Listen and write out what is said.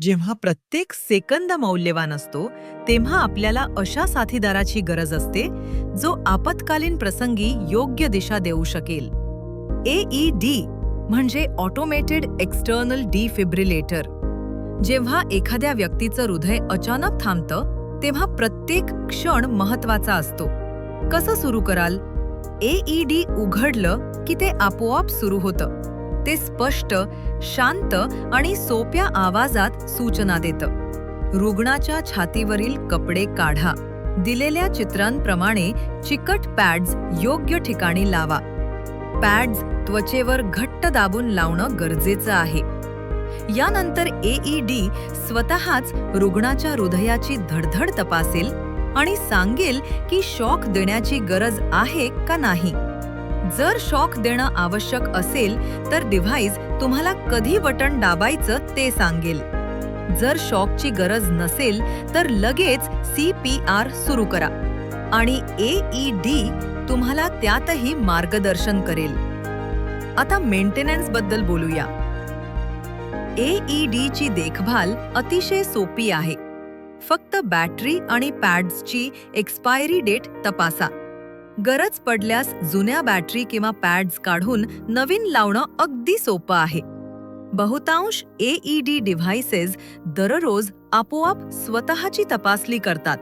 जेव्हा प्रत्येक सेकंद मौल्यवान असतो तेव्हा आपल्याला अशा साथीदाराची गरज असते जो आपत्कालीन प्रसंगी योग्य दिशा देऊ शकेल. एईडी म्हणजे ऑटोमेटेड एक्सटर्नल डिफिब्रिलेटर जेव्हा एखाद्या व्यक्तीचं हृदय अचानक थांबतं तेव्हा प्रत्येक क्षण महत्त्वाचा असतो. कसं सुरू कराल? एईडी उघडलं की ते आपोआप सुरू होतं. ते स्पष्ट शांत आणि सोप्या आवाजात सूचना देतं. रुग्णाच्या छातीवरील कपडे काढा. दिलेल्या चित्रांप्रमाणे चिकट पॅड्स योग्य ठिकाणी लावा. पॅड्स त्वचेवर घट्ट दाबून लावणं गरजेचं आहे. यानंतर एईडी स्वतःच रुग्णाच्या हृदयाची धडधड तपासेल आणि सांगेल की शॉक देण्याची गरज आहे का नाही. जर शॉक देणं आवश्यक असेल तर डिव्हाइस तुम्हाला कधी बटन दाबायचं ते सांगेल. जर शॉकची गरज नसेल तर लगेच सी पी आर सुरू करा आणि ए ई डी तुम्हाला त्यातही मार्गदर्शन करेल. आता मेंटेनन्सबद्दल बोलूया. डी ची देखभाल अतिशय सोपी आहे. फक्त बॅटरी आणि पॅड्सची एक्सपायरी डेट तपासा. गरज पडल्यास जुन्या बॅटरी किंवा पॅड्स काढून नवीन लावणं अगदी सोपं आहे. बहुतांश एईडी डिव्हाइसेस दररोज आपोआप स्वतःची तपासणी करतात.